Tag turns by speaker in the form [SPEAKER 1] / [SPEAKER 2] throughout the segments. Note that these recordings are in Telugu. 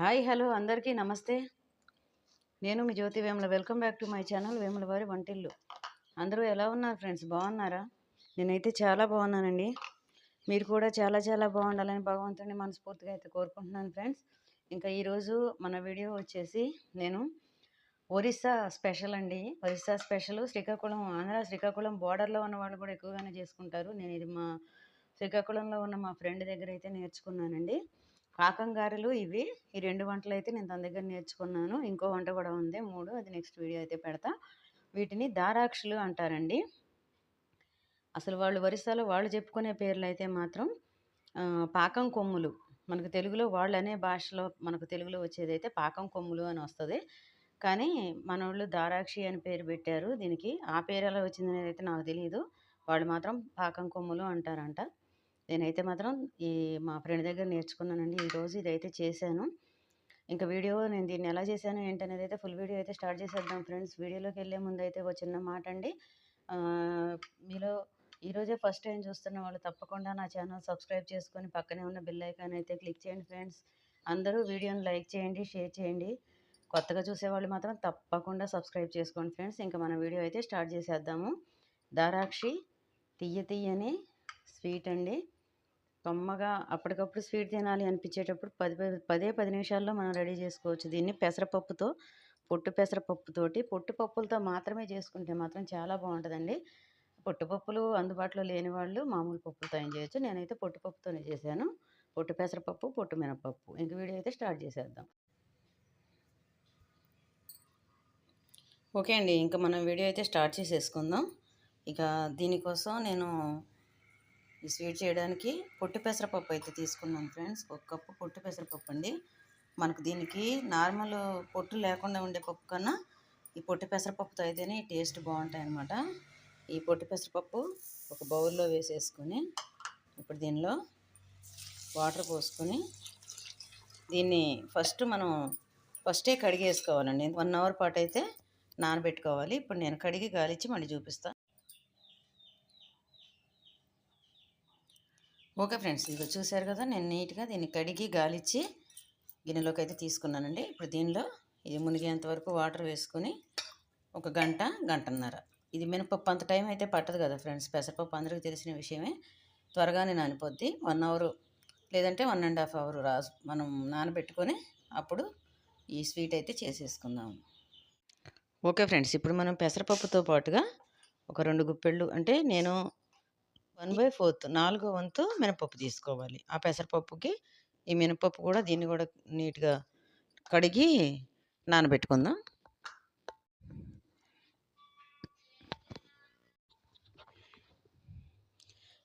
[SPEAKER 1] హాయ్ హలో అందరికీ నమస్తే. నేను మీ Jyothi Vemula. Welcome back to my channel Vemula వారి వంటిల్లు. అందరూ ఎలా ఉన్నారు ఫ్రెండ్స్? బాగున్నారా? నేనైతే చాలా బాగున్నానండి. మీరు కూడా చాలా చాలా బాగుండాలని భగవంతుని మనస్ఫూర్తిగా అయితే కోరుకుంటున్నాను ఫ్రెండ్స్. ఇంకా ఈరోజు మన వీడియో వచ్చేసి నేను ఒరిస్సా స్పెషల్ అండి. ఒరిస్సా స్పెషల్ శ్రీకాకుళం ఆంధ్ర శ్రీకాకుళం బార్డర్లో ఉన్న వాళ్ళు కూడా ఎక్కువగానే చేసుకుంటారు. నేను ఇది మా శ్రీకాకుళంలో ఉన్న మా ఫ్రెండ్ దగ్గర అయితే నేర్చుకున్నానండి. పాకంగారెలు ఇవి. ఈ రెండు వంటలు అయితే నేను తన దగ్గర నేర్చుకున్నాను. ఇంకో వంట కూడా ఉంది. మూడు. అది నెక్స్ట్ వీడియో అయితే పెడతా. వీటిని దారాక్షులు అంటారండి. అసలు వాళ్ళు వరిసాలో వాళ్ళు చెప్పుకునే పేర్లు అయితే మాత్రం పాకం కొమ్ములు. మనకు తెలుగులో వాళ్ళు అనే భాషలో మనకు తెలుగులో వచ్చేది అయితే పాకం కొమ్ములు అని వస్తుంది. కానీ మన దారాక్షి అని పేరు పెట్టారు. దీనికి ఆ పేరు ఎలా వచ్చింది అనేది అయితే నాకు తెలియదు వాళ్ళు మాత్రం పాకం కొమ్ములు అంటారంట. నేనైతే మాత్రం ఈ మా ఫ్రెండ్ దగ్గర నేర్చుకున్నానండి. ఈరోజు ఇదైతే చేశాను. ఇంకా వీడియో నేను దీన్ని ఎలా చేశాను ఏంటనేది అయితే ఫుల్ వీడియో అయితే స్టార్ట్ చేసేద్దాం ఫ్రెండ్స్. వీడియోలోకి వెళ్ళే ముందు అయితే ఒక చిన్న మాట అండి మీలో ఈరోజే ఫస్ట్ టైం చూస్తున్న వాళ్ళు తప్పకుండా నా ఛానల్ సబ్స్క్రైబ్ చేసుకొని పక్కనే ఉన్న బిల్ ఐకాన్ అయితే క్లిక్ చేయండి ఫ్రెండ్స్. అందరూ వీడియోని లైక్ చేయండి షేర్ చేయండి. కొత్తగా చూసేవాళ్ళు మాత్రం తప్పకుండా సబ్స్క్రైబ్ చేసుకోండి ఫ్రెండ్స్. ఇంకా మన వీడియో అయితే స్టార్ట్ చేసేద్దాము. దారాక్షి తీయ తీయని స్వీట్ అండి. కమ్మగా అప్పటికప్పుడు స్వీట్ తినాలి అనిపించేటప్పుడు పది పది పదే పది నిమిషాల్లో మనం రెడీ చేసుకోవచ్చు. దీన్ని పెసరపప్పుతో పొట్టు పెసరపప్పుతోటి పొట్టు పప్పులతో మాత్రమే చేసుకుంటే మాత్రం చాలా బాగుంటుందండి. పొట్టుపప్పులు అందుబాటులో లేని వాళ్ళు మామూలు పప్పులతో ఏం చేయొచ్చు. నేనైతే పొట్టుపప్పుతోనే చేశాను. పొట్టు పెసరపప్పు పొట్టు మినపప్పు. ఇంక వీడియో అయితే స్టార్ట్ చేసేద్దాం. ఓకే అండి ఇంకా మనం వీడియో అయితే స్టార్ట్ చేసేసుకుందాం. ఇక దీనికోసం నేను ఈ స్వీట్ చేయడానికి పొట్టు పెసరపప్పు అయితే తీసుకున్నాను ఫ్రెండ్స్. ఒక కప్పు పొట్టు పెసరపప్పు అండి. మనకు దీనికి నార్మల్ పొట్టు లేకుండా ఉండే పప్పు కన్నా ఈ పొట్టు పెసరపప్పుతో అయితేనే టేస్ట్ బాగుంటాయి అన్నమాట ఈ పొట్టు పెసరపప్పు ఒక బౌల్లో వేసేసుకొని ఇప్పుడు దీనిలో వాటర్ పోసుకొని దీన్ని ఫస్ట్ మనం ఫస్టే కడిగేసుకోవాలండి. వన్ అవర్ పాటు అయితే నానబెట్టుకోవాలి. ఇప్పుడు నేను కడిగి గాలిచ్చి మళ్ళీ చూపిస్తాను ఓకే ఫ్రెండ్స్ ఇదిగో చూశారు కదా నేను నీట్గా దీన్ని కడిగి గాలిచ్చి గిన్నెలోకి అయితే తీసుకున్నానండి. ఇప్పుడు దీనిలో ఇది మునిగేంత వరకు వాటర్ వేసుకొని ఒక గంట గంటన్నర. ఇది మినపప్పు అంత టైం అయితే పట్టదు కదా ఫ్రెండ్స్ పెసరపప్పు అందరికీ తెలిసిన విషయమే. త్వరగానే నానిపోద్ది. వన్ అవర్ లేదంటే వన్ అండ్ హాఫ్ అవర్ రాసు మనం నానబెట్టుకొని అప్పుడు ఈ స్వీట్ అయితే చేసేసుకుందాం. ఓకే ఫ్రెండ్స్ ఇప్పుడు మనం పెసరపప్పుతో పాటుగా ఒక రెండు గుప్పెళ్ళు అంటే నేను వన్ బై ఫోర్త్ నాలుగో వంతు మినపప్పు తీసుకోవాలి. ఆ పెసరపప్పుకి ఈ మినపప్పు కూడా దీన్ని కూడా నీట్గా కడిగి నానబెట్టుకుందాం.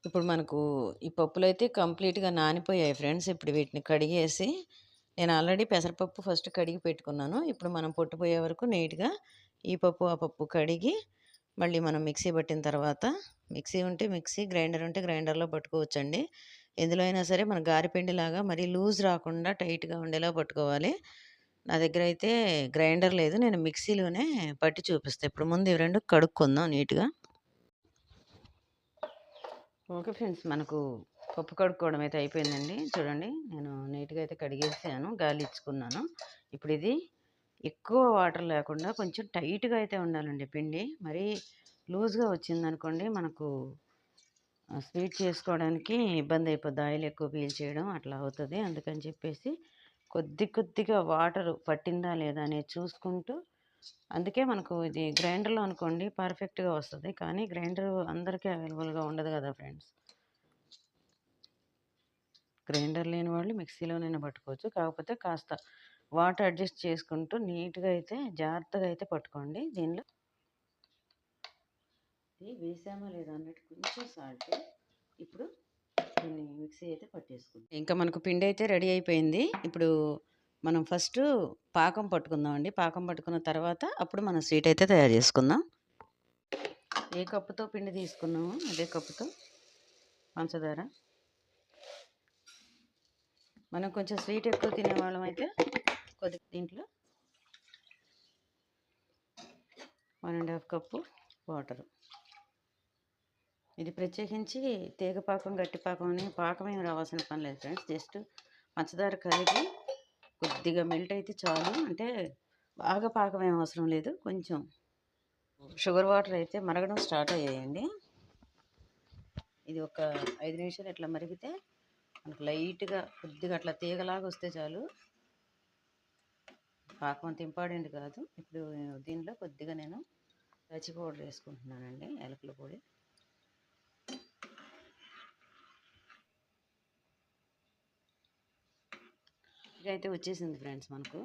[SPEAKER 1] ఇప్పుడు మనకు ఈ పప్పులు అయితే కంప్లీట్గా నానిపోయాయి ఫ్రెండ్స్. ఇప్పుడు వీటిని కడిగేసి నేను ఆల్రెడీ పెసరపప్పు ఫస్ట్ కడిగి పెట్టుకున్నాను. ఇప్పుడు మనం పొట్టుపోయే వరకు నీట్గా ఈ పప్పు ఆ పప్పు కడిగి మళ్ళీ మనం మిక్సీ పట్టిన తర్వాత మిక్సీ ఉంటే మిక్సీ గ్రైండర్ ఉంటే గ్రైండర్లో పట్టుకోవచ్చండి. ఎందులో అయినా సరే మన గారిపిండిలాగా మరీ లూజ్ రాకుండా టైట్గా ఉండేలా పట్టుకోవాలి. నా దగ్గర అయితే గ్రైండర్ లేదు. నేను మిక్సీలోనే పట్టి చూపిస్తాను ఇప్పుడు ముందు ఇవి రెండు కడుక్కుందాం నీట్గా. ఓకే ఫ్రెండ్స్ మనకు పప్పు కడుక్కోవడం అయితే అయిపోయిందండి. చూడండి నేను నీట్గా అయితే కడిగేసాను గాలి ఇచ్చుకున్నాను. ఇప్పుడు ఇది ఎక్కువ వాటర్ లేకుండా కొంచెం టైట్గా అయితే ఉండాలండి పిండి. మరీ లూజ్గా వచ్చిందనుకోండి మనకు స్వీట్ చేసుకోవడానికి ఇబ్బంది అయిపోద్ది. ఆయిల్ ఎక్కువ పీల్ చేయడం అట్లా అవుతుంది. అందుకని చెప్పేసి కొద్ది కొద్దిగా వాటర్ పట్టిందా లేదా అనేది చూసుకుంటూ అందుకే మనకు ఇది గ్రైండర్లో అనుకోండి పర్ఫెక్ట్గా వస్తుంది. కానీ గ్రైండర్ అందరికీ అవైలబుల్గా ఉండదు కదా ఫ్రెండ్స్. గ్రైండర్ లేని వాళ్ళు మిక్సీలోనైనా పట్టుకోవచ్చు. కాకపోతే కాస్త వాటర్ అడ్జస్ట్ చేసుకుంటూ నీట్గా అయితే జాగ్రత్తగా అయితే పట్టుకోండి. దీనిలో ఇది వేసామా లేదా అన్నట్టు కొంచెం సాల్ట్. ఇప్పుడు దీన్ని మిక్సీ అయితే పట్టేసుకుందాం. ఇంకా మనకు పిండి అయితే రెడీ అయిపోయింది. ఇప్పుడు మనం ఫస్ట్ పాకం పట్టుకుందామండి. పాకం పట్టుకున్న తర్వాత అప్పుడు మనం స్వీట్ అయితే తయారు చేసుకుందాం. ఏ కప్పుతో పిండి తీసుకున్నామో? అదే కప్పుతో పంచదార. మనం కొంచెం స్వీట్ ఎక్కువ తినేవాళ్ళం అయితే కొద్ది దీంట్లో. One and half cup water. ఇది ప్రత్యేకించి తీగ పాకం గట్టి పాకం అని పాకం ఏమి రావాల్సిన పని లేదు ఫ్రెండ్స్. జస్ట్ పంచదార కలిగి కొద్దిగా మెల్ట్ అయితే చాలు. అంటే బాగా పాకం ఏం అవసరం లేదు. కొంచెం షుగర్ వాటర్ అయితే మరగడం స్టార్ట్ అయ్యాయండి. ఇది ఒక ఐదు నిమిషాలు ఇట్లా మరిగితే మనకు లైట్గా కొద్దిగా అట్లా తీగలాగా వస్తే చాలు. పాకం అంత ఇంపార్టెంట్ కాదు. ఇప్పుడు దీనిలో కొద్దిగా నేను రచి పౌడర్ వేసుకుంటున్నానండి ఎలకల పొడి. అయితే వచ్చేసింది ఫ్రెండ్స్ మనకు.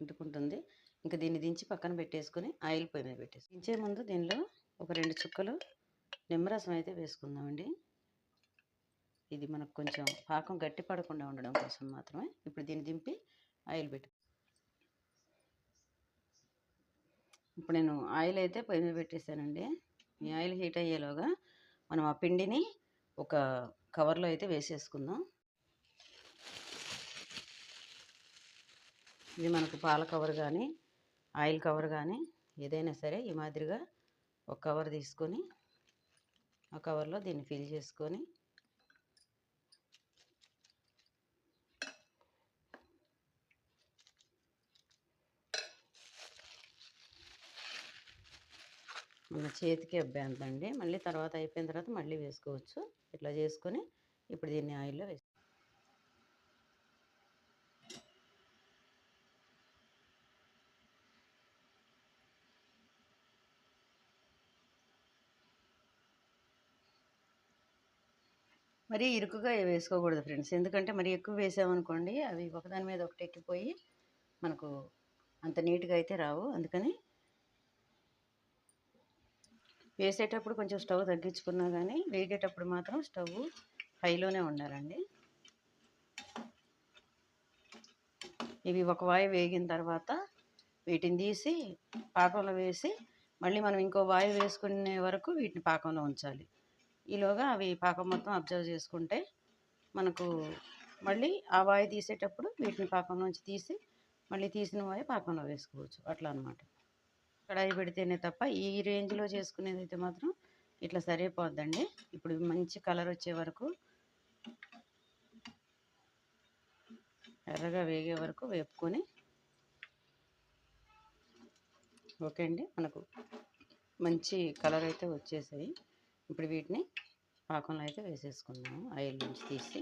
[SPEAKER 1] అంటుకుంటుంది ఇంకా దీన్ని దించి పక్కన పెట్టేసుకొని ఆయిల్ పొయ్యి మీద పెట్టేసి దించే ముందు దీనిలో ఒక రెండు చుక్కలు నిమ్మరసం అయితే వేసుకుందామండి. ఇది మనకు కొంచెం పాకం గట్టి పడకుండా ఉండడం కోసం మాత్రమే ఇప్పుడు దీన్ని దింపి ఆయిల్ పెట్టు. ఇప్పుడు నేను ఆయిల్ అయితే పొయ్యి మీద పెట్టేశానండి ఈ ఆయిల్ హీట్ అయ్యేలోగా మనం ఆ పిండిని ఒక కవర్లో అయితే వేసేసుకుందాం. ఇది మనకు పాల కవర్ కానీ ఆయిల్ కవర్ కానీ ఏదైనా సరే ఈ మాదిరిగా ఒక కవర్ తీసుకొని ఆ కవర్లో దీన్ని ఫిల్ చేసుకొని మన చేతికి అబ్బాయంతండి మళ్ళీ తర్వాత అయిపోయిన తర్వాత మళ్ళీ వేసుకోవచ్చు. ఇట్లా చేసుకొని ఇప్పుడు దీన్ని ఆయిల్లో వేసి మరీ ఇరుకుగా వేసుకోకూడదు ఫ్రెండ్స్. ఎందుకంటే మరి ఎక్కువ వేసామనుకోండి అవి ఒకదాని మీద ఒకటి ఎక్కిపోయి మనకు అంత నీట్గా అయితే రావు. అందుకని వేసేటప్పుడు కొంచెం స్టవ్ తగ్గించుకున్నా కానీ వేగేటప్పుడు మాత్రం స్టవ్ హైలోనే ఉండాలండి. ఇవి ఒక వాయి వేగిన తర్వాత వీటిని తీసి పాకంలో వేసి మళ్ళీ మనం ఇంకో వాయి వేసుకునే వరకు వీటిని పాకంలో ఉంచాలి. ఈలోగా అవి పాకం మొత్తం అబ్జర్వ్ చేసుకుంటే మనకు మళ్ళీ ఆ వాయి తీసేటప్పుడు వీటిని పాకంలోంచి తీసి మళ్ళీ తీసిన వాయి పాకంలో వేసుకోవచ్చు. అట్లా అనమాట కడాయి పెడితేనే తప్ప ఈ రేంజ్లో చేసుకునేది అయితే మాత్రం ఇట్లా సరిపోద్దండి. ఇప్పుడు మంచి కలర్ వచ్చే వరకు ఎర్రగా వేగే వరకు వేపుకొని ఓకే అండి. మనకు మంచి కలర్ అయితే వచ్చేసాయి. ఇప్పుడు వీటిని పాకంలో అయితే వేసేసుకుందాము. ఆయిల్ నుంచి తీసి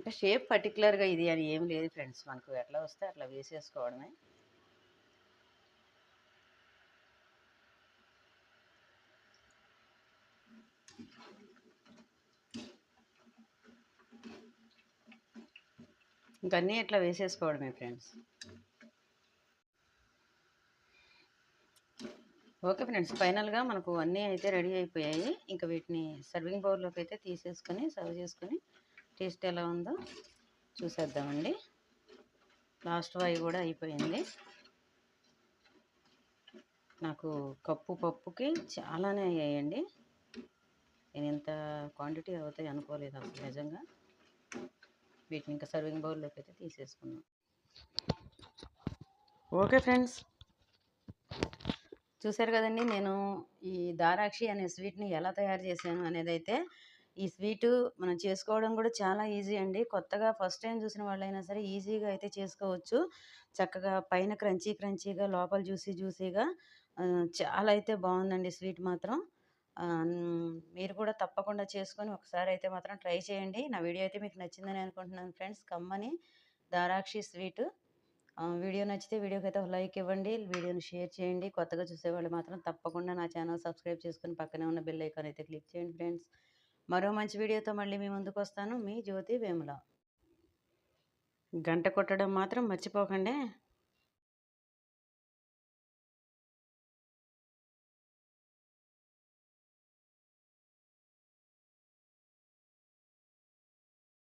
[SPEAKER 1] అంటే షేప్ పర్టికులర్గా ఇది అని ఏం లేదు ఫ్రెండ్స్. మనకు ఎట్లా వస్తే అట్లా వేసేసుకోవడమే. ఇంకన్నీ ఇట్లా వేసేసుకోవడమే ఫ్రెండ్స్? Okay friends. ఫైనల్గా మనకు అన్నీ అయితే రెడీ అయిపోయాయి. ఇంకా వీటిని సర్వింగ్ బౌల్లోకి అయితే తీసేసుకొని సర్వ్ చేసుకొని టేస్ట్ ఎలా ఉందో చూసేద్దామండి. లాస్ట్ వై కూడా అయిపోయింది. నాకు కప్పు పప్పుకి చాలానే అయ్యాయండి. నేను ఇంత క్వాంటిటీ అవుతాయి అనుకోలేదు అసలు నిజంగా. వీటిని ఇంకా సర్వింగ్ బౌల్లోకి అయితే తీసేసుకున్నాం. Okay friends. చూసారు కదండి నేను ఈ దారాక్షి అనే స్వీట్ని ఎలా తయారు చేశాను అనేది అయితే ఈ స్వీటు మనం చేసుకోవడం కూడా చాలా ఈజీ అండి. కొత్తగా ఫస్ట్ టైం చూసిన వాళ్ళైనా సరే ఈజీగా అయితే చేసుకోవచ్చు. చక్కగా పైన క్రంచీ క్రంచీగా లోపల జ్యూసీ జ్యూసీగా చాలా అయితే బాగుందండి స్వీట్ మాత్రం. మీరు కూడా తప్పకుండా చేసుకొని ఒకసారి అయితే మాత్రం ట్రై చేయండి. నా వీడియో అయితే మీకు నచ్చిందని అనుకుంటున్నాను ఫ్రెండ్స్. కమ్మని దారాక్షి స్వీటు. వీడియో నచ్చితే వీడియోకి అయితే ఒక లైక్ ఇవ్వండి. వీడియోని షేర్ చేయండి. కొత్తగా చూసేవాళ్ళు మాత్రం తప్పకుండా నా ఛానల్ సబ్స్క్రైబ్ చేసుకుని పక్కనే ఉన్న బెల్ ఐకాన్ అయితే క్లిక్ చేయండి ఫ్రెండ్స్. మరో మంచి వీడియోతో మళ్ళీ మీ ముందుకు వస్తాను మీ జ్యోతి వేముల. గంట కొట్టడం మాత్రం మర్చిపోకండి.